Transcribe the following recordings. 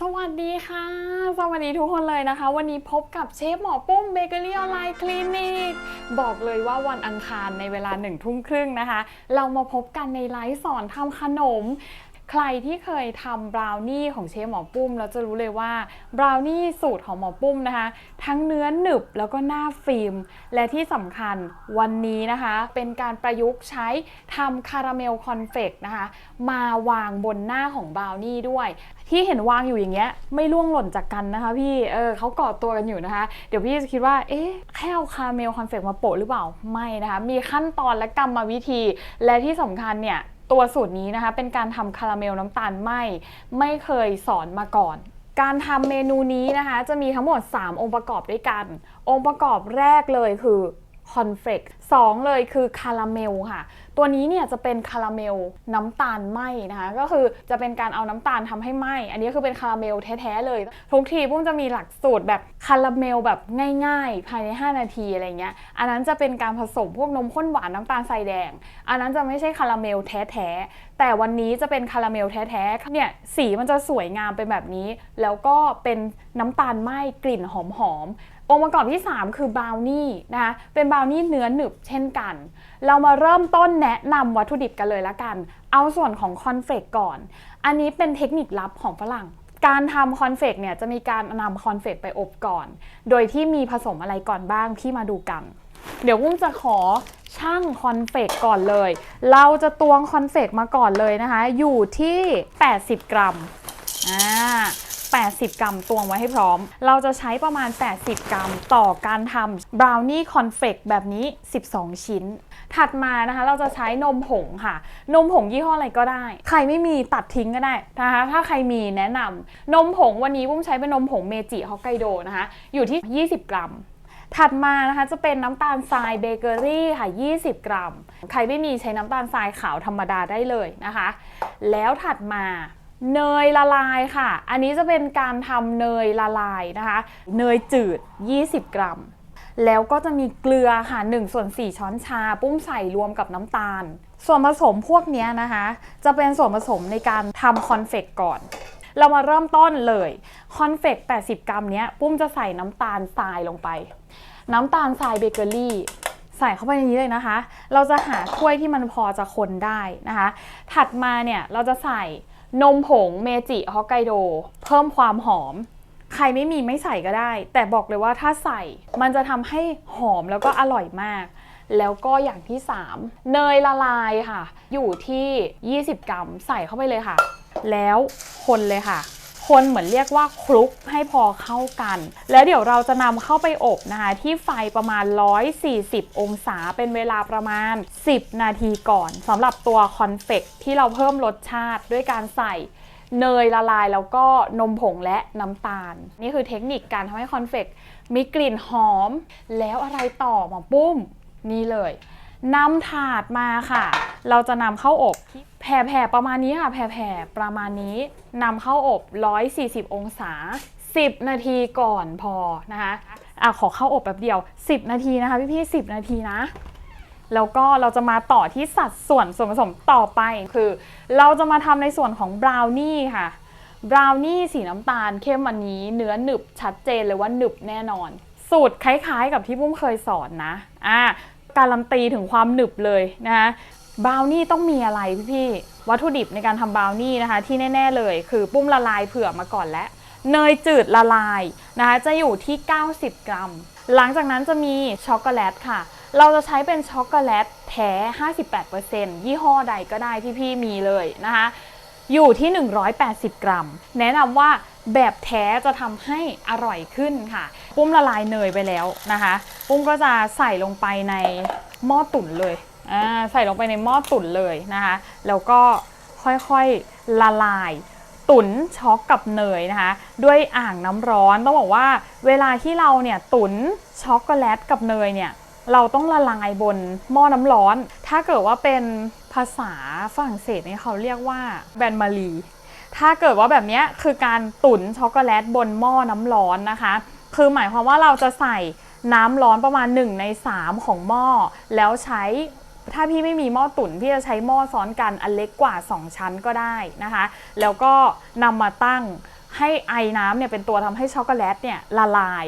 สวัสดีค่ะ สวัสดีทุกคนเลยนะคะ วันนี้พบกับเชฟหมอปุ้มเบเกอรี่ออนไลน์คลินิกบอกเลยว่าวันอังคารในเวลาหนึ่งทุ่มครึ่งนะคะ เรามาพบกันในไลฟ์สอนทำขนม ใครที่เคยทำบราวนี่ของเชฟหมอปุ้มเราจะรู้เลยว่าบราวนี่สูตรของหมอปุ้มนะคะ ทั้งเนื้อหนึบแล้วก็หน้าฟิล์ม และที่สำคัญวันนี้นะคะ เป็นการประยุกต์ใช้ทำคาราเมลคอนเฟกนะคะ มาวางบนหน้าของบราวนี่ด้วย ที่เห็นวางอยู่อย่างเงี้ยไม่ล่วงหล่นจากกันนะคะพี่เออเขากอดตัวกันอยู่นะคะ เดี๋ยวพี่จะคิดว่าเอ๊ะแค่เอาคาราเมลคอนเฟกมาโปะหรือเปล่าไม่นะคะ มีขั้นตอนและกรรมวิธี และที่สำคัญเนี่ย ตัวสูตรนี้นะคะ เป็นการทำคาราเมลน้ำตาลไหมไม่เคยสอนมาก่อน การทำเมนูนี้นะคะ จะมีทั้งหมด 3 องค์ประกอบด้วยกัน องค์ประกอบแรกเลยคือ คอนเฟกสองเลยคือคาราเมลค่ะ ตัวนี้เนี่ยจะเป็นคาราเมลน้ำตาลไหมนะคะ ก็คือจะเป็นการเอาน้ำตาลทำให้ไหมอันนี้คือเป็นคาราเมลแท้ๆเลย ทุกทีปุ้มจะมีหลักสูตรแบบคาราเมลแบบง่ายๆ ภายใน 5 นาทีอะไรเงี้ย อันนั้นจะเป็นการผสมพวกนมข้นหวานน้ำตาลทรายแดง อันนั้นจะไม่ใช่คาราเมลแท้ๆ แต่วันนี้จะเป็นคาราเมลแท้ๆ เนี่ยสีมันจะสวยงามเป็นแบบนี้ แล้วก็เป็นน้ำตาลไหมกลิ่นหอมๆ องค์ประกอบที่ 3 คือบราวนี่นะคะเป็นบราวนี่เนื้อหนึบเช่นกัน เรามาเริ่มต้นแนะนำวัตถุดิบกันเลยละกัน เอาส่วนของคอนเฟกก่อน อันนี้เป็นเทคนิคลับของฝรั่งการทำคอนเฟกเนี่ยจะมีการนำคอนเฟกไปอบก่อน โดยที่มีผสมอะไรก่อนบ้างที่มาดูกัน เดี๋ยวกุ้งจะขอช่างคอนเฟกก่อนเลย เราจะตวงคอนเฟกมาก่อนเลยนะคะ อยู่ที่ 80 กรัม อ่า 80 กรัมตวงไว้ให้พร้อม เราจะใช้ประมาณ 80 กรัม ต่อการทำบราวนี่คอนเฟกแบบนี้ 12 ชิ้น ถัดมานะคะ เราจะใช้นมผงค่ะ นมผงยี่ห้ออะไรก็ได้ ใครไม่มีตัดทิ้งก็ได้นะคะ ถ้าใครมีแนะนำนมผงวันนี้ปุ้มใช้เป็นนมผงเมจิฮอกไกโดนะคะ อยู่ที่ 20 กรัมถัดมานะคะจะเป็นน้ำตาลทรายเบเกอรี่ค่ะ 20 กรัม ใครไม่มีใช้น้ำตาลทรายขาวธรรมดาได้เลยนะคะ แล้วถัดมา เนยละลายค่ะ อันนี้จะเป็นการทำเนยละลายนะคะ เนยจืด 20 กรัม แล้วก็จะมีเกลือค่ะ1ส่วน4ช้อนชา ปุ้มใส่รวมกับน้ำตาล ส่วนผสมพวกนี้นะคะ จะเป็นส่วนผสมในการทำคอนเฟกก่อน เรามาเริ่มต้นเลยคอนเฟก80 กรัมเนี้ยปุ้มจะใส่น้ำตาลทรายลงไป น้ำตาลทรายเบเกอรี่ใส่เข้าไปในนี้เลยนะคะ เราจะหาถ้วยที่มันพอจะคนได้นะคะ ถัดมาเนี่ยเราจะใส่ นมผงเมจิฮอกไกโด เพิ่มความหอม ใครไม่มีไม่ใส่ก็ได้ แต่บอกเลยว่าถ้าใส่มันจะทำให้หอมแล้วก็อร่อยมาก แล้วก็อย่างที่ 3 เนยละลายค่ะ อยู่ที่ 20 กรัมใส่เข้าไปเลยค่ะ แล้วคนเลยค่ะ คนเหมือนเรียกว่าคลุกให้พอเข้ากัน แล้วเดี๋ยวเราจะนำเข้าไปอบนะคะ ที่ไฟประมาณ 140 องศาเป็นเวลาประมาณ 10 นาทีก่อนสำหรับตัวคอนเฟกที่เราเพิ่มรสชาติด้วยการใส่เนยละลายแล้วก็นมผงและน้ำตาล นี่คือเทคนิคการทำให้คอนเฟกมีกลิ่นหอม แล้วอะไรต่อหมอปุ้มนี่เลย นำถาดมาค่ะ เราจะนำเข้าอบแผ่ๆประมาณนี้ค่ะ แผ่ๆประมาณนี้นำเข้าอบ 140 องศา 10 นาทีก่อนพอนะคะอะขอเข้าอบแป๊บเดียว 10 นาทีนะคะพี่ๆ10 นาทีนะ แล้วก็เราจะมาต่อที่สัดส่วนส่วนผสมต่อไปคือ เราจะมาทำในส่วนของบราวนี่ค่ะบราวนี่สีน้ำตาลเข้มวันนี้ เนื้อหนึบชัดเจนเลยว่าหนึบแน่นอน สูตรคล้ายๆ กับที่ปุ้มเคยสอนนะอ่า การันตีถึงความหนึบเลยนะคะบราวนี่ต้องมีอะไรพี่ๆวัตถุดิบในการทำบราวนี่นะคะ ที่แน่ ๆ เลย คือปุ้มละลายเผื่อมาก่อนแล้วเนยจืดละลายนะคะจะอยู่ที่ 90 กรัม หลังจากนั้นจะมีช็อกโกแลตค่ะ เราจะใช้เป็นช็อกโกแลตแท้ 58%ยี่ห้อใดก็ได้ที่พี่มีเลยนะคะ อยู่ที่ 180 กรัม แนะนำว่าแบบแท้จะทำให้อร่อยขึ้นค่ะ ปุ้มละลายเนยไปแล้วนะคะ ปุ้มก็จะใส่ลงไปในหม้อตุ๋นเลยใส่ลงไปในหม้อตุ๋นเลยนะคะ แล้วก็ค่อยๆละลายตุ๋นช็อกกับเนยนะคะ ด้วยอ่างน้ำร้อนต้องบอกว่า เวลาที่เราเนี่ยตุ๋นช็อกโกแลตกับเนยเนี่ยเราต้องละลายบนหม้อน้ำร้อน ถ้าเกิดว่าเป็น ภาษาฝรั่งเศสเนี่ยเขาเรียกว่าแบนมารีถ้าเกิดว่าแบบนี้คือการตุ๋นช็อกโกแลตบนหม้อน้ำร้อนนะคะ คือหมายความว่าเราจะใส่น้ำร้อนประมาณ 1 ใน 3 ของหม้อ แล้วใช้ถ้าพี่ไม่มีหม้อตุ๋นพี่จะใช้หม้อซ้อนกันอันเล็กกว่า 2 ชั้นก็ได้นะคะ แล้วก็นำมาตั้งให้ไอน้ำเนี่ยเป็นตัวทำให้ช็อกโกแลตเนี่ยละลาย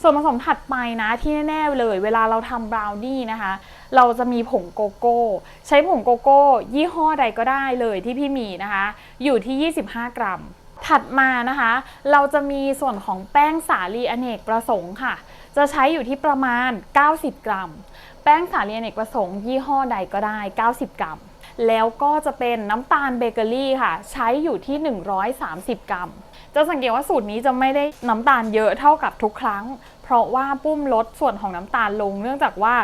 ส่วนผสมถัดไปนะที่แน่ๆเลย เวลาเราทำบราวนี่นะคะ เราจะมีผงโกโก้ ใช้ผงโกโก้ ยี่ห้อใดก็ได้เลยที่พี่มีนะคะ อยู่ที่ 25 กรัม ถัดมานะคะ เราจะมีส่วนของแป้งสาลีอเนกประสงค์ค่ะ จะใช้อยู่ที่ประมาณ 90 กรัม แป้งสาลีอเนกประสงค์ ยี่ห้อใดก็ได้ 90 กรัม แล้วก็จะเป็นน้ำตาลเบเกอรี่ค่ะ ใช้อยู่ที่ 130 กรัม จะสังเกตว่าสูตรนี้จะไม่ได้น้ำตาลเยอะเท่ากับทุกครั้ง เพราะว่าปุ้มลดส่วนของน้ำตาลลง เนื่องจากว่า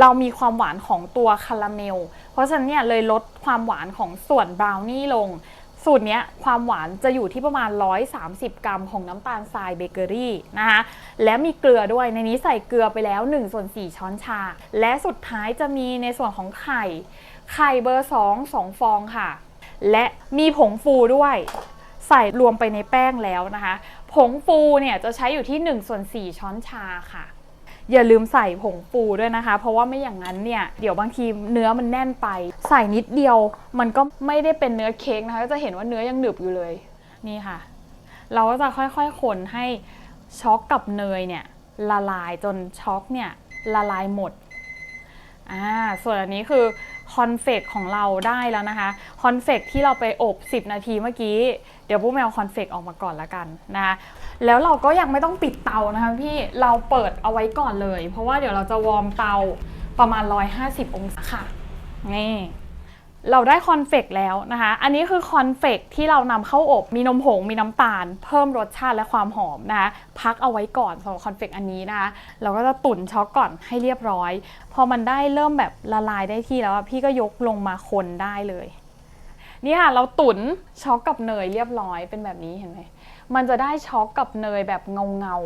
เรามีความหวานของตัวคาราเมล เพราะฉะนั้นเนี่ยเลยลดความหวานของส่วนบราวนี่ลง สูตรนี้ความหวานจะอยู่ที่ประมาณ 130 กรัมของน้ำตาลทรายเบเกอรี่นะคะและมีเกลือด้วยในนี้ใส่เกลือไปแล้ว1ส่วน4ช้อนชา และสุดท้ายจะมีในส่วนของไข่ ไข่เบอร์ 2 2 ฟองค่ะ และมีผงฟูด้วย ใส่รวมไปในแป้งแล้วนะคะ ผงฟูเนี่ยจะใช้อยู่ที่1ส่วน4ช้อนชาค่ะ อย่าลืมใส่ผงฟูด้วยนะคะ เพราะว่าไม่อย่างนั้นเนี่ยเดี๋ยวบางทีเนื้อมันแน่นไป ใส่นิดเดียวมันก็ไม่ได้เป็นเนื้อเค้กนะคะก็จะเห็นว่าเนื้อยังหนึบอยู่เลยนี่ค่ะ เราก็จะค่อยๆคนให้ช็อกกับเนยเนี่ยละลายจนช็อกเนี่ยละลายหมดอ่าส่วนอันนี้คือคอนเฟกของเราได้แล้วนะคะ คอนเฟกที่เราไปอบ 10 นาทีเมื่อกี้ เดี๋ยวพวกแมวคอนเฟกออกมาก่อนละกันนะคะแล้วเราก็ยังไม่ต้องปิดเตานะคะพี่เราเปิดเอาไว้ก่อนเลย เพราะว่าเดี๋ยวเราจะวอร์มเตาประมาณ 150 องศาค่ะนี่เราได้คอนเฟกแล้วนะคะ อันนี้คือคอนเฟกที่เรานำเข้าอบ มีนมผง มีน้ำตาล เพิ่มรสชาติและความหอมนะคะ พักเอาไว้ก่อนสำหรับคอนเฟกอันนี้นะคะ เราก็จะตุ๋นช็อกก่อนให้เรียบร้อย พอมันได้เริ่มแบบละลายได้ที่แล้วพี่ก็ยกลงมาคนได้เลย นี่ค่ะเราตุ๋นช็อกกับเนยเรียบร้อยเป็นแบบนี้เห็นไหมมันจะได้ช็อกกับเนยแบบเงาเงา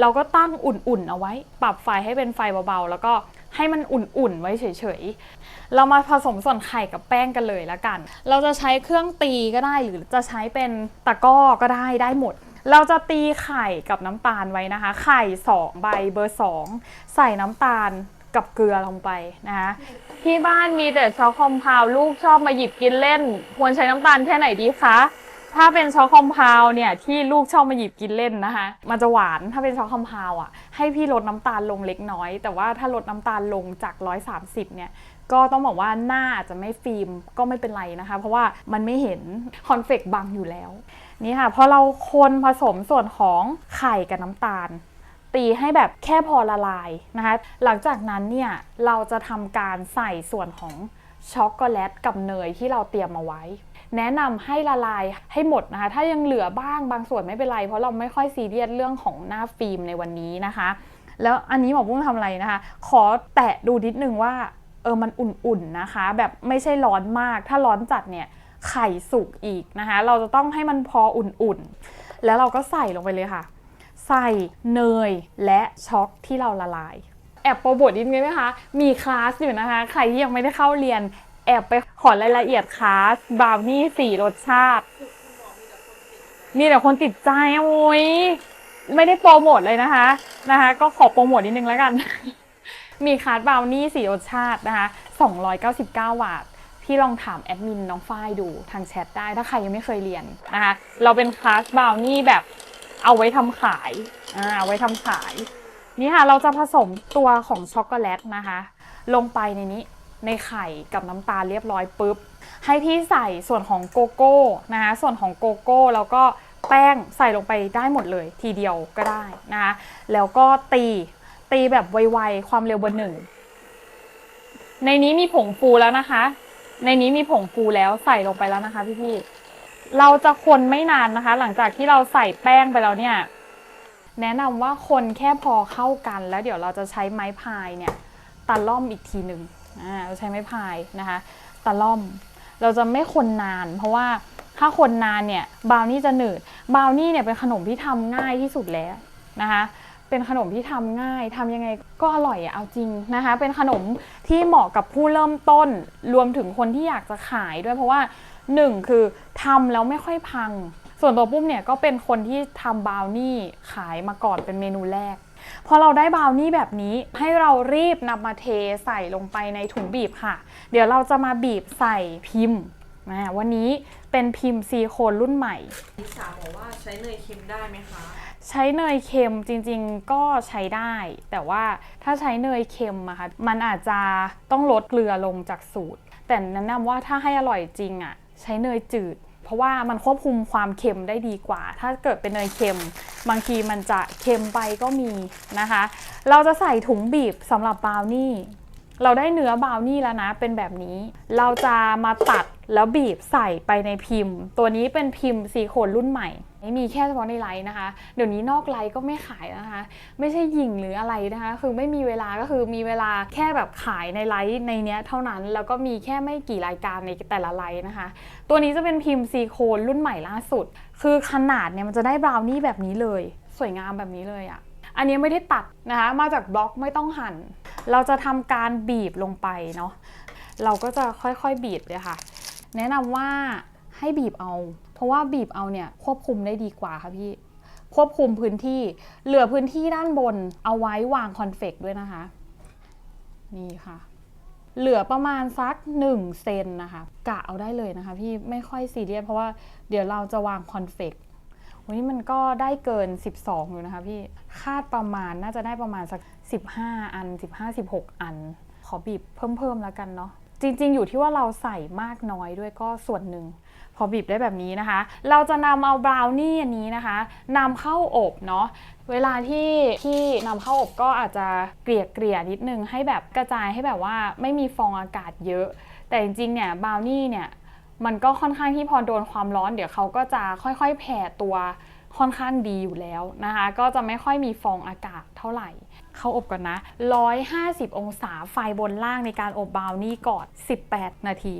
เราก็ตั้งอุ่นๆเอาไว้ ปรับไฟให้เป็นไฟเบาๆ แล้วก็ให้มันอุ่นๆไว้เฉยๆ เรามาผสมส่วนไข่กับแป้งกันเลยละกัน เราจะใช้เครื่องตีก็ได้หรือจะใช้เป็นตะก้อก็ได้ได้หมด เราจะตีไข่กับน้ำตาลไว้นะคะ ไข่2ใบเบอร์ 2 ใส่น้ำตาล กับเกลือลงไปนะคะที่บ้านมีแต่ช็อกคอมพาวลูกชอบมาหยิบกินเล่น ควรใช้น้ำตาลแค่ไหนดีคะถ้าเป็นช็อกคอมพาวเนี่ยที่ลูกชอบมาหยิบกินเล่นนะคะมันจะหวานถ้าเป็นช็อกคอมพาวอะให้พี่ลดน้ำตาลลงเล็กน้อย แต่ว่าถ้าลดน้ำตาลลงจาก 130เนี่ยก็ต้องบอกว่าหน้าอาจจะไม่ฟิล์มก็ไม่เป็นไรนะคะ เพราะว่ามันไม่เห็นคอนเฟกบังอยู่แล้วนี่ค่ะพอเราคนผสมส่วนของไข่กับน้ำตาล ตีให้แบบแค่พอละลายนะคะ หลังจากนั้นเนี่ยเราจะทำการใส่ส่วนของช็อกโกแลตกับเนยที่เราเตรียมมาไว้ แนะนำให้ละลายให้หมดนะคะ ถ้ายังเหลือบ้างบางส่วนไม่เป็นไร เพราะเราไม่ค่อยซีเรียสเรื่องของหน้าฟิล์มในวันนี้นะคะ แล้วอันนี้หมอบุ้งทำอะไรนะคะ ขอแตะดูนิดนึงว่าเออมันอุ่นๆนะคะ แบบไม่ใช่ร้อนมาก ถ้าร้อนจัดเนี่ยไข่สุกอีกนะคะ เราจะต้องให้มันพออุ่นๆ แล้วเราก็ใส่ลงไปเลยค่ะ ใส่เนยและช็อกที่เราละลาย แอบโปรโมทนิดนึงไหมคะ มีคลาสอยู่นะคะ ใครที่ยังไม่ได้เข้าเรียน แอบไปขอรายละเอียดคลาสบราวนี่สี่รสชาติมีแต่คนติดใจโอ้ยไม่ได้โปรโมทเลยนะคะนะคะ ก็ขอโปรโมทนิดนึงแล้วกัน มีคลาสบราวนี่สี่รสชาตินะคะ 299 บาท พี่ลองถามแอดมินน้องฝ้ายดูทางแชทได้ถ้าใครยังไม่เคยเรียนนะคะ เราเป็นคลาสบราวนี่แบบ เอาไว้ทำขายอ่าเอาไว้ทำขาย นี่ค่ะเราจะผสมตัวของช็อกโกแลตนะคะ ลงไปในนี้ในไข่กับน้ำตาลเรียบร้อยปุ๊บ ให้พี่ใส่ส่วนของโกโก้นะคะส่วนของโกโก้แล้วก็แป้งใส่ลงไปได้หมดเลยทีเดียวก็ได้นะคะแล้วก็ตีตีแบบไวๆความเร็วเบอร์หนึ่งในนี้มีผงฟูแล้วนะคะ ในนี้มีผงฟูแล้วใส่ลงไปแล้วนะคะพี่ๆ เราจะคนไม่นานนะคะ หลังจากที่เราใส่แป้งไปแล้วเนี่ย แนะนำว่าคนแค่พอเข้ากัน แล้วเดี๋ยวเราจะใช้ไม้พายเนี่ยตะล่อมอีกทีหนึ่งอ่าเราใช้ไม้พายนะคะตะล่อม เราจะไม่คนนาน เพราะว่าถ้าคนนานเนี่ยบราวนี่จะหนืดบราวนี่เนี่ยเป็นขนมที่ทำง่ายที่สุดแล้วนะคะเป็นขนมที่ทำง่ายทำยังไงก็อร่อยอะเอาจริงนะคะ เป็นขนมที่เหมาะกับผู้เริ่มต้น รวมถึงคนที่อยากจะขายด้วยเพราะว่า หนึ่งคือทำแล้วไม่ค่อยพัง ส่วนตัวปุ้มเนี่ยก็เป็นคนที่ทำบราวนี่ขายมาก่อนเป็นเมนูแรก พอเราได้บราวนี่แบบนี้ให้เรารีบนำมาเทใส่ลงไปในถุงบีบค่ะ เดี๋ยวเราจะมาบีบใส่พิมพ์อ่าวันนี้เป็นพิมพ์ซีโคนรุ่นใหม่ลิสาบอกว่าใช้เนยเค็มได้ไหมคะ ใช้เนยเค็มจริงๆก็ใช้ได้ แต่ว่าถ้าใช้เนยเค็มอะค่ะมันอาจจะต้องลดเกลือลงจากสูตร แต่แนะนำว่าถ้าให้อร่อยจริงอะ ใช้เนยจืด เพราะว่ามันควบคุมความเค็มได้ดีกว่า ถ้าเกิดเป็นเนยเค็ม บางทีมันจะเค็มไปก็มีนะคะ เราจะใส่ถุงบีบสำหรับบราวนี่เราได้เนื้อบราวนี่แล้วนะ เป็นแบบนี้ เราจะมาตัดแล้วบีบใส่ไปในพิมพ์ ตัวนี้เป็นพิมพ์ซีโคนรุ่นใหม่ ไม่มีแค่เฉพาะในไลน์นะคะ เดี๋ยวนี้นอกไลน์ก็ไม่ขายนะคะ ไม่ใช่หยิงหรืออะไรนะคะ คือไม่มีเวลาก็คือมีเวลาแค่แบบขายในไลน์ในเนี้ยเท่านั้น แล้วก็มีแค่ไม่กี่รายการในแต่ละไลน์นะคะ ตัวนี้จะเป็นพิมพ์ซีโคนรุ่นใหม่ล่าสุด คือขนาดเนี่ยมันจะได้บราวนี่แบบนี้เลย สวยงามแบบนี้เลยอะอันนี้ไม่ได้ตัดนะคะ มาจากบล็อกไม่ต้องหั่น เราจะทำการบีบลงไปเนาะ เราก็จะค่อยๆบีบเลยค่ะ แนะนำว่า ให้บีบเอา เพราะว่าบีบเอาเนี่ยควบคุมได้ดีกว่าค่ะพี่ ควบคุมพื้นที่ เหลือพื้นที่ด้านบนเอาไว้วางคอนเฟกด้วยนะคะ นี่ค่ะ เหลือประมาณสัก1เซนนะคะ กะเอาได้เลยนะคะ พี่ไม่ค่อยซีเรียสเพราะว่าเดี๋ยวเราจะวางคอนเฟกวันนี้มันก็ได้เกิน 12 อยู่นะคะพี่ คาดประมาณน่าจะได้ประมาณสัก 15 อัน 15-16 อัน ขอบีบเพิ่มๆแล้วกันเนาะ จริงๆ อยู่ที่ว่าเราใส่มากน้อยด้วยก็ส่วนหนึ่ง พอบีบได้แบบนี้นะคะ เราจะนำเอาบราวนี่อันนี้นะคะนำเข้าอบเนาะเวลาที่ที่นำเข้าอบก็อาจจะเกลี่ยเกลี่ยนิดนึงให้แบบกระจายให้แบบว่าไม่มีฟองอากาศเยอะ แต่จริงๆเนี่ยบราวนี่เนี่ยมันก็ค่อนข้างที่พอโดนความร้อน เดี๋ยวเขาก็จะค่อยๆ แผ่ตัวค่อนข้างดีอยู่แล้วนะคะ ก็จะไม่ค่อยมีฟองอากาศเท่าไหร่เข้าอบก่อนนะ 150 องศาไฟบนล่างในการอบบราวนี่ก่อน 18 นาที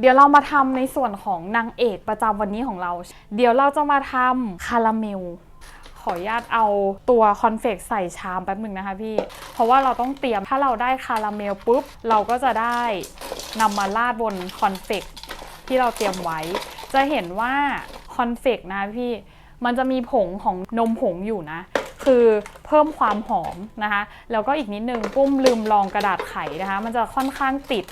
เดี๋ยวเรามาทำในส่วนของนางเอกประจำวันนี้ของเรา เดี๋ยวเราจะมาทำคาราเมล ขออนุญาตเอาตัวคอนเฟกใส่ชามแป๊บหนึ่งนะคะพี่ เพราะว่าเราต้องเตรียม ถ้าเราได้คาราเมลปุ๊บ เราก็จะได้นำมาราดบนคอนเฟกที่เราเตรียมไว้ จะเห็นว่าคอนเฟกนะพี่ มันจะมีผงของนมผงอยู่นะคือเพิ่มความหอมนะคะ แล้วก็อีกนิดนึงปุ้มลืมลองกระดาษไขนะคะ มันจะค่อนข้างติด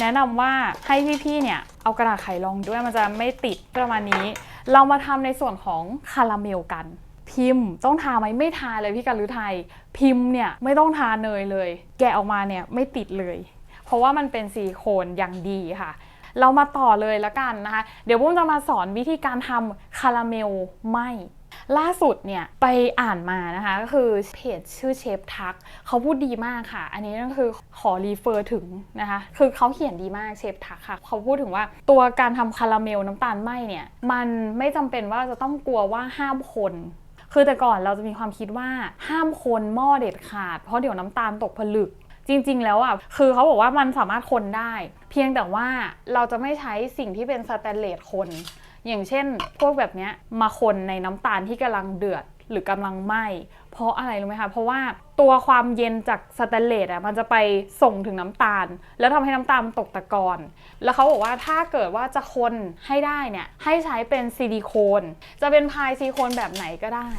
แนะนำว่าให้พี่ๆเนี่ยเอากระดาษไขรองด้วยมันจะไม่ติดประมาณนี้ เรามาทำในส่วนของคาราเมลกัน พิมพ์ต้องทาไหมไม่ทาเลยพี่กันหรือไทย พิมพ์เนี่ยไม่ต้องทาเนยเลย แกะออกมาเนี่ยไม่ติดเลย เพราะว่ามันเป็นซิลิโคนอย่างดีค่ะ เรามาต่อเลยละกันนะคะ เดี๋ยวปุ้มจะมาสอนวิธีการทำคาราเมลไหมล่าสุดเนี่ยไปอ่านมานะคะก็คือเพจชื่อเชฟทักเขาพูดดีมากค่ะ อันนี้ก็คือขอรีเฟอร์ถึงนะคะคือเขาเขียนดีมากเชฟทักค่ะเขาพูดถึงว่าตัวการทำคาราเมลน้ำตาลไหมเนี่ยมันไม่จำเป็นว่าจะต้องกลัวว่าห้ามคนคือแต่ก่อนเราจะมีความคิดว่าห้ามคนหม้อเด็ดขาด เพราะเดี๋ยวน้ำตาลตกผลึก จริง ๆ แล้วอะคือเขาบอกว่ามันสามารถคนได้ เพียงแต่ว่าเราจะไม่ใช้สิ่งที่เป็นสแตนเลสคน อย่างเช่น พวกแบบนี้มาคนในน้ำตาลที่กำลังเดือดหรือกำลังไหม้เพราะอะไรรู้ไหมคะเพราะว่าตัวความเย็นจากสแตนเลสอะมันจะไปส่งถึงน้ำตาล แล้วทำให้น้ำตาลตกตะกอนแล้วเขาบอกว่าถ้าเกิดว่าจะคนให้ได้เนี่ยให้ใช้เป็นซิลิโคน จะเป็นพายซิลิโคนแบบไหนก็ได้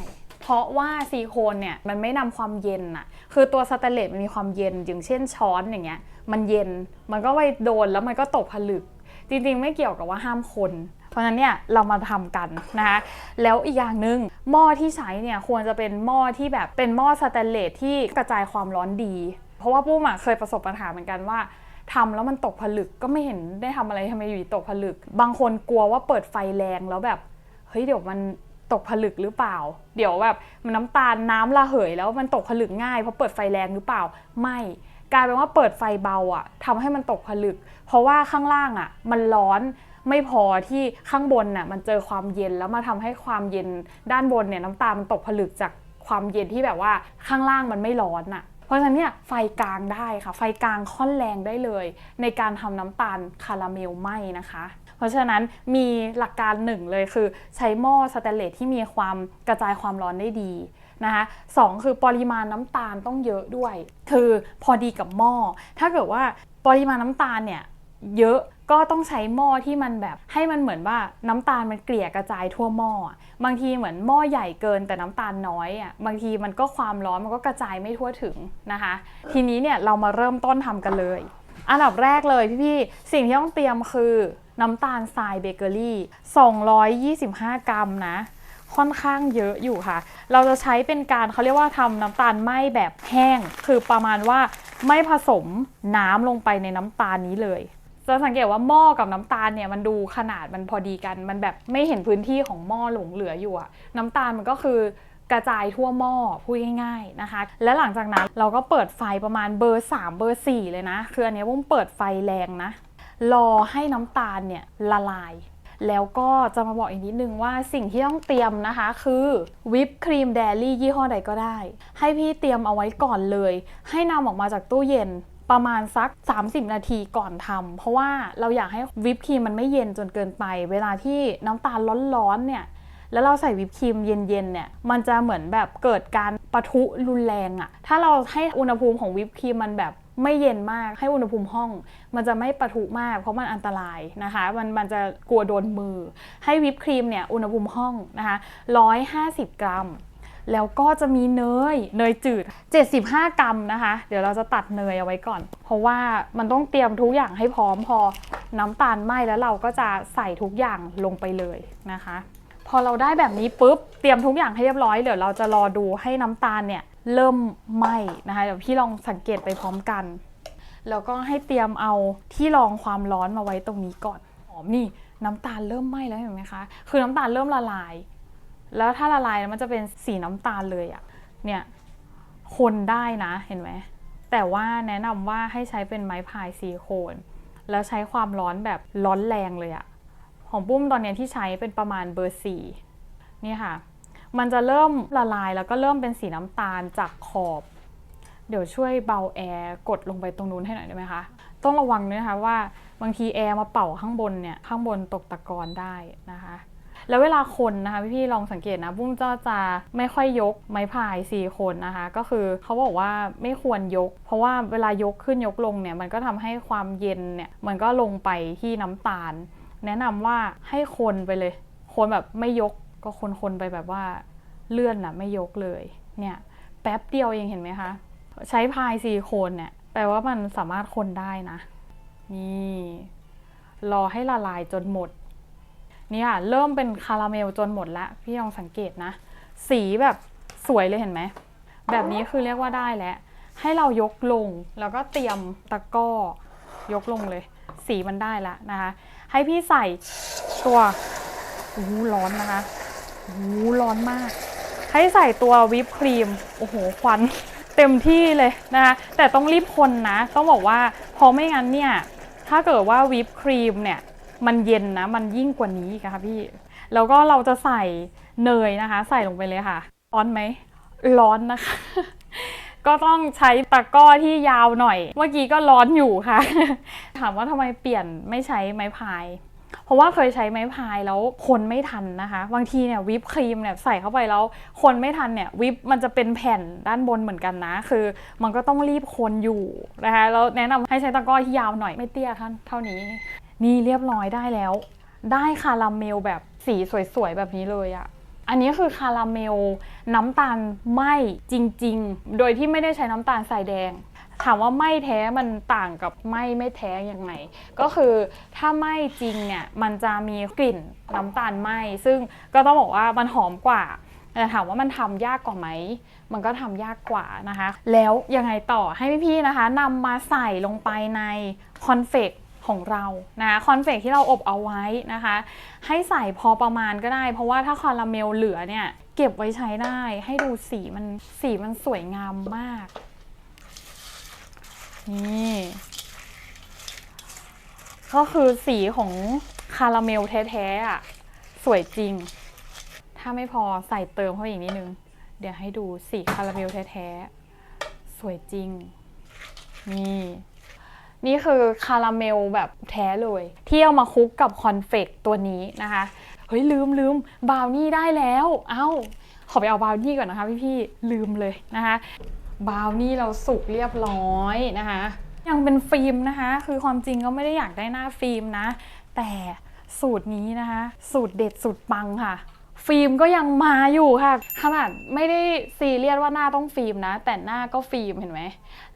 เพราะว่าซิลิโคนเนี่ยมันไม่นำความเย็นอะคือตัวสแตนเลสมันมีความเย็นอย่างเช่นช้อนอย่างเงี้ยมันเย็นมันก็ไปโดนแล้วมันก็ตกผลึก จริงๆ ไม่เกี่ยวกับว่าห้ามคน เพราะฉะนั้นเนี่ยเรามาทำกันนะคะแล้วอีกอย่างหนึ่งหม้อที่ใช้เนี่ยควรจะเป็นหม้อที่แบบเป็นหม้อสแตนเลสที่กระจายความร้อนดี เพราะว่าปุ้มเคยประสบปัญหาเหมือนกันว่าทำแล้วมันตกผลึกก็ไม่เห็นได้ทำอะไรทำไมอยู่ตกผลึก บางคนกลัวว่าเปิดไฟแรงแล้วแบบเฮ้ยเดี๋ยวมัน ตกผลึกหรือเปล่า เดี๋ยวแบบมันน้ำตาลน้ำระเหยแล้วมันตกผลึกง่ายเพราะเปิดไฟแรงหรือเปล่า ไม่กลายเป็นว่าเปิดไฟเบาอะทำให้มันตกผลึก เพราะว่าข้างล่างอะมันร้อนไม่พอที่ข้างบนน่ะมันเจอความเย็นแล้วมาทำให้ความเย็นด้านบนเนี่ยน้ำตาลมันตกผลึกจากความเย็นที่แบบว่าข้างล่างมันไม่ร้อนน่ะเพราะฉะนั้นเนี่ยไฟกลางได้ค่ะ ไฟกลางค่อนแรงได้เลย ในการทำน้ำตาลคาราเมลไหมนะคะ เพราะฉะนั้นมีหลักการหนึ่งเลยคือใช้หม้อสแตนเลสที่มีความกระจายความร้อนได้ดีนะคะสองคือปริมาณน้ำตาลต้องเยอะด้วย คือพอดีกับหม้อ ถ้าเกิดว่าปริมาณน้ำตาลเนี่ยเยอะก็ต้องใช้หม้อที่มันแบบให้มันเหมือนว่าน้ำตาลมันเกลี่ยกระจายทั่วหม้อ บางทีเหมือนหม้อใหญ่เกินแต่น้ำตาลน้อยอะ บางทีมันก็ความร้อนมันก็กระจายไม่ทั่วถึงนะคะ ทีนี้เนี่ยเรามาเริ่มต้นทำกันเลย อันดับแรกเลยพี่ๆ สิ่งที่ต้องเตรียมคือ น้ำตาลทรายเบเกอรี่ 225 กรัมนะ ค่อนข้างเยอะอยู่ค่ะ เราจะใช้เป็นการเขาเรียกว่าทำน้ำตาลไหมแบบแห้ง คือประมาณว่าไม่ผสมน้ำลงไปในน้ำตาลนี้เลยจะสังเกตว่าหม้อกับน้ำตาลเนี่ยมันดูขนาดมันพอดีกัน มันแบบไม่เห็นพื้นที่ของหม้อหลงเหลืออยู่อะน้ำตาลมันก็คือกระจายทั่วหม้อพูดง่ายๆนะคะ และหลังจากนั้นเราก็เปิดไฟประมาณเบอร์ 3 เบอร์ 4 เลยนะ คืออันนี้ยบุ้มเปิดไฟแรงนะ รอให้น้ำตาลเนี่ยละลาย แล้วก็จะมาบอกอีกนิดนึงว่าสิ่งที่ต้องเตรียมนะคะ คือวิปครีมเดลี่ยี่ห้อใดก็ได้ ให้พี่เตรียมเอาไว้ก่อนเลย ให้นำออกมาจากตู้เย็นประมาณสัก 30 นาทีก่อนทำเพราะว่าเราอยากให้วิปครีมมันไม่เย็นจนเกินไป เวลาที่น้ำตาลร้อนๆเนี่ยแล้วเราใส่วิปครีมเย็นๆเนี่ยมันจะเหมือนแบบเกิดการปะทุรุนแรงอะถ้าเราให้อุณหภูมิของวิปครีมมันแบบ ไม่เย็นมากให้อุณหภูมิห้อง มันจะไม่ปะทุมากเพราะมันอันตรายนะคะ มันมันจะกลัวโดนมือ ให้วิปครีมเนี่ยอุณหภูมิห้องนะคะ150 กรัม แล้วก็จะมีเนยเนยจืด 75 กรัมนะคะ เดี๋ยวเราจะตัดเนยเอาไว้ก่อน เพราะว่ามันต้องเตรียมทุกอย่างให้พร้อมพอน้ำตาลไหม้แล้วเราก็จะใส่ทุกอย่างลงไปเลยนะคะพอเราได้แบบนี้ปุ๊บ เตรียมทุกอย่างให้เรียบร้อย เดี๋ยวเราจะรอดูให้น้ำตาลเนี่ย เริ่มไหม้นะคะ เดี๋ยวพี่ลองสังเกตไปพร้อมกัน แล้วก็ให้เตรียมเอาที่รองความร้อนมาไว้ตรงนี้ก่อนหอมนี่น้ำตาลเริ่มไหม้แล้วเห็นไหมคะ คือน้ำตาลเริ่มละลาย แล้วถ้าละลายมันจะเป็นสีน้ำตาลเลยอะเนี่ยคนได้นะเห็นไหม แต่ว่าแนะนำว่าให้ใช้เป็นไม้พายซิลิโคน แล้วใช้ความร้อนแบบร้อนแรงเลยอะของปุ้มตอนเนี้ยที่ใช้เป็นประมาณเบอร์สี่นี่ค่ะ มันจะเริ่มละลายแล้วก็เริ่มเป็นสีน้ำตาลจากขอบ เดี๋ยวช่วยเบาแอร์กดลงไปตรงนู้นให้หน่อยได้ไหมคะ ต้องระวังด้วยนะคะว่าบางทีแอร์มาเป่าข้างบนเนี่ยข้างบนตกตะกอนได้นะคะแล้วเวลาคนนะคะพี่ๆลองสังเกตนะบุ้มก็จะไม่ค่อยยกไม้พายสี่คนนะคะ ก็คือเขาบอกว่าไม่ควรยก เพราะว่าเวลายกขึ้นยกลงเนี่ยมันก็ทำให้ความเย็นเนี่ยมันก็ลงไปที่น้ำตาล แนะนำว่าให้คนไปเลย คนแบบไม่ยก ก็คนๆไปแบบว่าเลื่อนน่ะไม่ยกเลยเนี่ยแป๊บเดียวเองเห็นไหมคะใช้พายซิลิโคนเนี่ยแปลว่ามันสามารถคนได้นะนี่รอให้ละลายจนหมดนี่ค่ะเริ่มเป็นคาราเมลจนหมดแล้วพี่ลองสังเกตนะ สีแบบสวยเลยเห็นไหมแบบนี้คือเรียกว่าได้แล้ว ให้เรายกลงแล้วก็เตรียมตะก้อยกลงเลย สีมันได้แล้วนะคะ ให้พี่ใส่ตัวโอ้ร้อนนะคะ โอ้โหร้อนมาก ให้ใส่ตัววิปครีม โอ้โห ควัน เต็มที่เลยนะคะ แต่ต้องรีบคนนะ ต้องบอกว่าเพราะไม่งั้นเนี่ย ถ้าเกิดว่าวิปครีมเนี่ย มันเย็นนะ มันยิ่งกว่านี้ค่ะพี่ แล้วก็เราจะใส่เนยนะคะ ใส่ลงไปเลยค่ะ ร้อนไหม ร้อนนะคะก็ต้องใช้ตะก้อที่ยาวหน่อย เมื่อกี้ก็ร้อนอยู่ค่ะ ถามว่าทำไมเปลี่ยนไม่ใช้ไม้พาย เพราะว่าเคยใช้ไม้พายแล้วคนไม่ทันนะคะ บางทีเนี่ยวิปครีมเนี่ยใส่เข้าไปแล้วคนไม่ทันเนี่ยวิปมันจะเป็นแผ่นด้านบนเหมือนกันนะ คือมันก็ต้องรีบคนอยู่นะคะแล้วแนะนำให้ใช้ตะกร้อที่ยาวหน่อยไม่เตี้ยท่านเท่านี้ นี่เรียบร้อยได้แล้ว ได้คาราเมลแบบสีสวยๆแบบนี้เลยอะอันนี้คือคาราเมลน้ำตาลไหมจริง ๆ โดยที่ไม่ได้ใช้น้ำตาลทรายแดง ถามว่าไหมแท้มันต่างกับไหมไม่แท้ยังไง ก็คือถ้าไหมจริงเนี่ยมันจะมีกลิ่นน้ำตาลไหมซึ่งก็ต้องบอกว่ามันหอมกว่าแต่ถามว่ามันทำยากกว่าไหม มันก็ทำยากกว่านะคะ แล้วยังไงต่อให้พี่ๆนะคะนำมาใส่ลงไปในคอนเฟกของเรานะคะคอนเฟกที่เราอบเอาไว้นะคะ ให้ใส่พอประมาณก็ได้ เพราะว่าถ้าคาราเมลเหลือเนี่ย เก็บไว้ใช้ได้ ให้ดูสีมันสีมันสวยงามมาก นี่ก็คือสีของคาราเมลแท้ๆอะ สวยจริง ถ้าไม่พอใส่เติมเข้าไปอีกนิดนึง เดี๋ยวให้ดูสีคาราเมลแท้ๆ สวยจริง นี่ นี่คือคาราเมลแบบแท้เลย ที่เอามาคลุกกับคอนเฟกตัวนี้นะคะ เฮ้ย ลืมลืมบราวนี่ได้แล้ว เอ้า ขอไปเอาบราวนี่ก่อนนะคะพี่ๆลืมเลยนะคะ บาวนี่เราสุกเรียบร้อยนะคะ ยังเป็นฟิล์มนะคะ คือความจริงก็ไม่ได้อยากได้หน้าฟิล์มนะ แต่สูตรนี้นะคะ สูตรเด็ดสูตรปังค่ะ ฟิล์มก็ยังมาอยู่ค่ะ ขนาดไม่ได้ซีเรียสว่าหน้าต้องฟิล์มนะ แต่หน้าก็ฟิล์มเห็นไหม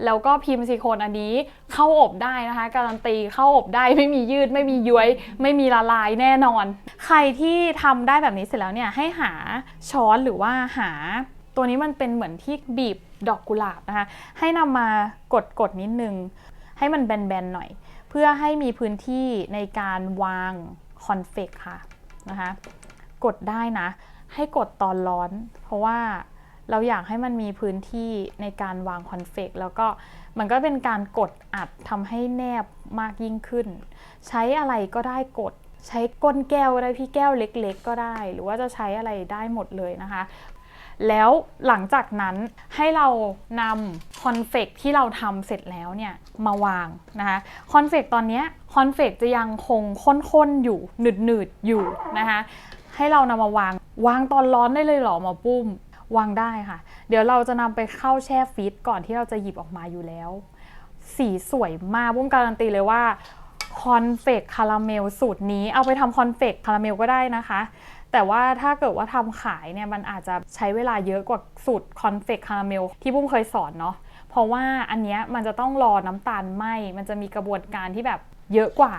แล้วก็พิมพ์ซิลิโคนอันนี้เข้าอบได้นะคะ การันตีเข้าอบได้ไม่มียืด ไม่มีย้วย ไม่มีละลายแน่นอน ใครที่ทำได้แบบนี้เสร็จแล้วเนี่ยให้หาช้อนหรือว่าหา ตัวนี้มันเป็นเหมือนที่บีบดอกกุหลาบนะคะ ให้นำมากดกดนิดนึง ให้มันแบนๆหน่อย เพื่อให้มีพื้นที่ในการวางคอนเฟกค่ะนะคะ กดได้นะ ให้กดตอนร้อน เพราะว่าเราอยากให้มันมีพื้นที่ในการวางคอนเฟกแล้วก็มันก็เป็นการกดอัดทำให้แนบมากยิ่งขึ้น ใช้อะไรก็ได้กดใช้ก้นแก้วก็ได้พี่แก้วเล็ก ๆ ก็ได้ หรือว่าจะใช้อะไรได้หมดเลยนะคะ แล้วหลังจากนั้นให้เรานำคอนเฟกที่เราทำเสร็จแล้วเนี่ยมาวางนะคะคอนเฟกตอนนี้คอนเฟกจะยังคงข้นๆอยู่หนืดๆอยู่นะคะให้เรานำมาวางวางตอนร้อนได้เลยเหรอหมอปุ้มวางได้ค่ะ เดี๋ยวเราจะนำไปเข้าแช่ฟรีซก่อนที่เราจะหยิบออกมาอยู่แล้ว สีสวยมากปุ้มการันตีเลยว่าคอนเฟกคาราเมลสูตรนี้เอาไปทำคอนเฟกคาราเมลก็ได้นะคะ แต่ว่าถ้าเกิดว่าทำขายเนี่ยมันอาจจะใช้เวลาเยอะกว่าสูตรคอนเฟกคาราเมลที่ปุ้มเคยสอนเนาะเพราะว่าอันเนี้ยมันจะต้องรอน้ำตาลไหมมันจะมีกระบวนการที่แบบเยอะกว่า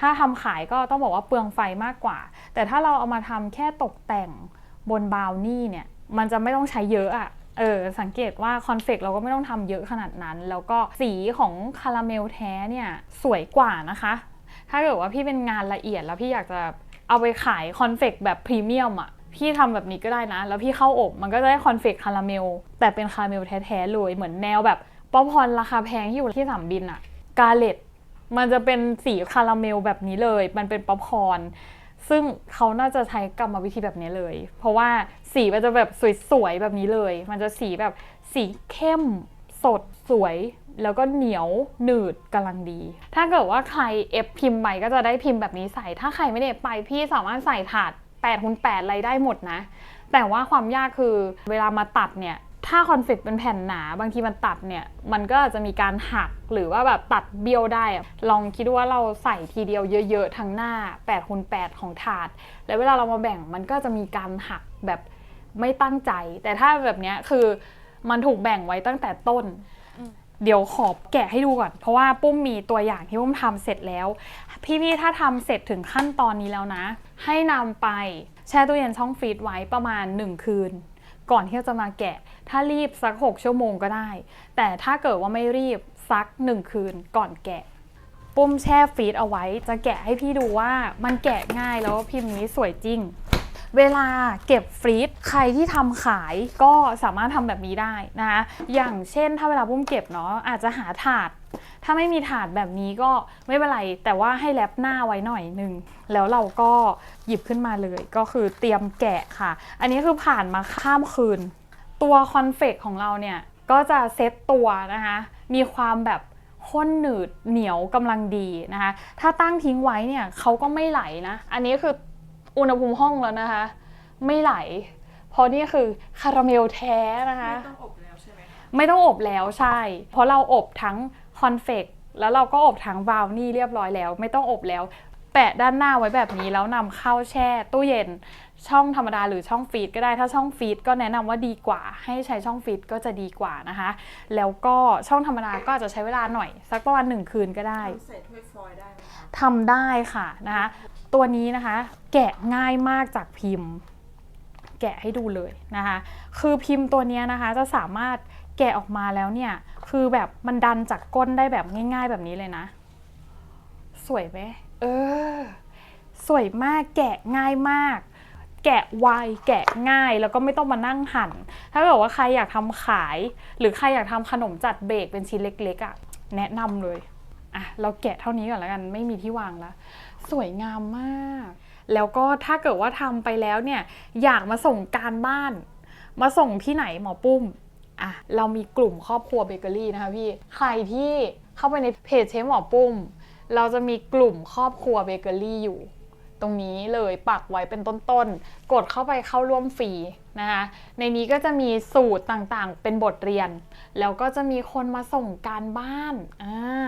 ถ้าทำขายก็ต้องบอกว่าเปลืองไฟมากกว่า แต่ถ้าเราเอามาทำแค่ตกแต่งบนบราวนี่เนี่ยมันจะไม่ต้องใช้เยอะอะเออสังเกตว่าคอนเฟกเราก็ไม่ต้องทำเยอะขนาดนั้น แล้วก็สีของคาราเมลแท้เนี่ยสวยกว่านะคะ ถ้าเกิดว่าพี่เป็นงานละเอียดแล้วพี่อยากจะ เอาไปขายคอนเฟกแบบพรีเมียมอะพี่ทำแบบนี้ก็ได้นะ แล้วพี่เข้าอบมันก็จะได้คอนเฟกคาราเมล แต่เป็นคาราเมลแท้ๆเลยเหมือนแนวแบบป๊อปคอนราคาแพงที่อยู่ที่สนามบินอะกาเลตมันจะเป็นสีคาราเมลแบบนี้เลย มันเป็นป๊อปคอนซึ่งเขาน่าจะใช้กรรมวิธีแบบนี้เลย เพราะว่าสีมันจะแบบสวยๆแบบนี้เลย มันจะสีแบบสีเข้มสดสวย แล้วก็เหนียวหนืดกำลังดี ถ้าเกิดว่าใครเอฟพิมพ์ไปก็จะได้พิมพ์แบบนี้ใส่ ถ้าใครไม่ได้เอฟไปพี่สามารถใส่ถาด8คูณ8อะไรได้หมดนะ แต่ว่าความยากคือเวลามาตัดเนี่ยถ้าคอนเฟกต์เป็นแผ่นหนาบางทีมันตัดเนี่ย มันก็อาจจะมีการหักหรือว่าแบบตัดเบี้ยวได้ ลองคิดว่าเราใส่ทีเดียวเยอะๆ ทั้งหน้า8คูณ8ของถาด แล้วเวลาเรามาแบ่งมันก็จะมีการหักแบบไม่ตั้งใจ แต่ถ้าแบบนี้คือมันถูกแบ่งไว้ตั้งแต่ต้น เดี๋ยวขอแกะให้ดูก่อน เพราะว่าปุ้มมีตัวอย่างที่ปุ้มทำเสร็จแล้ว พี่ๆถ้าทำเสร็จถึงขั้นตอนนี้แล้วนะ ให้นำไปแช่ตู้เย็นช่องฟรีซไว้ประมาณ 1 คืน ก่อนที่จะมาแกะ ถ้ารีบสัก 6 ชั่วโมงก็ได้ แต่ถ้าเกิดว่าไม่รีบสัก 1 คืนก่อนแกะ ปุ้มแช่ฟรีซเอาไว้ จะแกะให้พี่ดูว่ามันแกะง่ายแล้วพิมพ์นี้สวยจริง เวลาเก็บฟรีซใครที่ทำขายก็สามารถทำแบบนี้ได้นะคะอย่างเช่นถ้าเวลาปุ้มเก็บเนาะอาจจะหาถาด ถ้าไม่มีถาดแบบนี้ก็ไม่เป็นไร แต่ว่าให้แรปหน้าไว้หน่อยหนึ่งแล้วเราก็หยิบขึ้นมาเลยก็คือเตรียมแกะค่ะ อันนี้คือผ่านมาข้ามคืน ตัวคอนเฟกของเราเนี่ยก็จะเซตตัวนะคะมีความแบบข้นหนืดเหนียวกำลังดีนะคะ ถ้าตั้งทิ้งไว้เนี่ยเขาก็ไม่ไหลนะ อันนี้คือ อุณหภูมิห้องแล้วนะคะ ไม่ไหล เพราะนี่คือคาราเมลแท้นะคะ ไม่ต้องอบแล้วใช่ไหมคะไม่ต้องอบแล้วใช่ เพราะเราอบทั้งคอนเฟกแล้วเราก็อบทั้งบราวนี่เรียบร้อยแล้ว ไม่ต้องอบแล้ว แปะด้านหน้าไว้แบบนี้แล้วนำเข้าแช่ตู้เย็น ช่องธรรมดาหรือช่องฟรีดก็ได้ถ้าช่องฟรีดก็แนะนำว่าดีกว่า ให้ใช้ช่องฟรีดก็จะดีกว่านะคะ แล้วก็ช่องธรรมดาก็อาจจะใช้เวลาหน่อย สักประมาณหนึ่งคืนก็ได้ ทำใส่ถ้วยฟอยล์ได้ไหมคะ ทำได้ค่ะนะคะ ตัวนี้นะคะ แกะง่ายมากจากพิมพ์ แกะให้ดูเลยนะคะ คือพิมพ์ตัวนี้นะคะจะสามารถแกะออกมาแล้วเนี่ย คือแบบมันดันจากก้นได้แบบง่าย ๆ แบบนี้เลยนะ สวยไหมเออ สวยมากแกะง่ายมากแกะไวแกะง่ายแล้วก็ไม่ต้องมานั่งหั่น ถ้าเกิดว่าใครอยากทำขาย หรือใครอยากทำขนมจัดเบรกเป็นชิ้นเล็กๆอะ่ะ แนะนำเลย อะ เราแกะเท่านี้ก่อนแล้วกัน ไม่มีที่วางแล้ว สวยงามมาก แล้วก็ถ้าเกิดว่าทำไปแล้วเนี่ยอยากมาส่งการบ้าน มาส่งที่ไหนหมอปุ้มอะเรามีกลุ่มครอบครัวเบเกอรี่นะคะพี่ ใครที่เข้าไปในเพจเชฟหมอปุ้ม เราจะมีกลุ่มครอบครัวเบเกอรี่อยู่ ตรงนี้เลยปักไว้เป็นต้นๆ กดเข้าไปเข้าร่วมฟรีนะคะ ในนี้ก็จะมีสูตรต่างๆ เป็นบทเรียน แล้วก็จะมีคนมาส่งการบ้านอ่า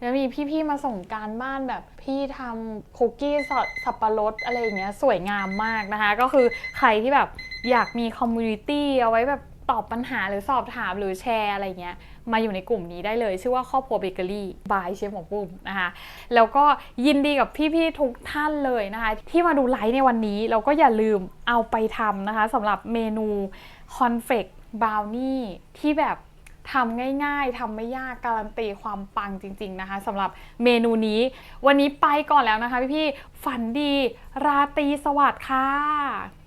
แล้วมีพี่ๆมาส่งการบ้านแบบพี่ทำคุกกี้สดสับปะรดอะไรอย่างเงี้ยสวยงามมากนะคะ ก็คือใครที่แบบอยากมีคอมมูนิตี้เอาไว้แบบตอบปัญหาหรือสอบถามหรือแชร์อะไรเงี้ยมาอยู่ในกลุ่มนี้ได้เลย ชื่อว่าครอบครัวเบเกอรี่บายเชฟหมอปุ้มนะคะ แล้วก็ยินดีกับพี่ๆทุกท่านเลยนะคะ ที่มาดูไลฟ์ในวันนี้เราก็อย่าลืมเอาไปทำนะคะสำหรับเมนูคอนเฟกบราวนี่ที่แบบ ทำง่ายๆทำไม่ยากการันตีความปังจริง ๆนะคะสำหรับเมนูนี้ วันนี้ไปก่อนแล้วนะคะพี่ๆฝันดีราตรีสวัสดิ์ค่ะ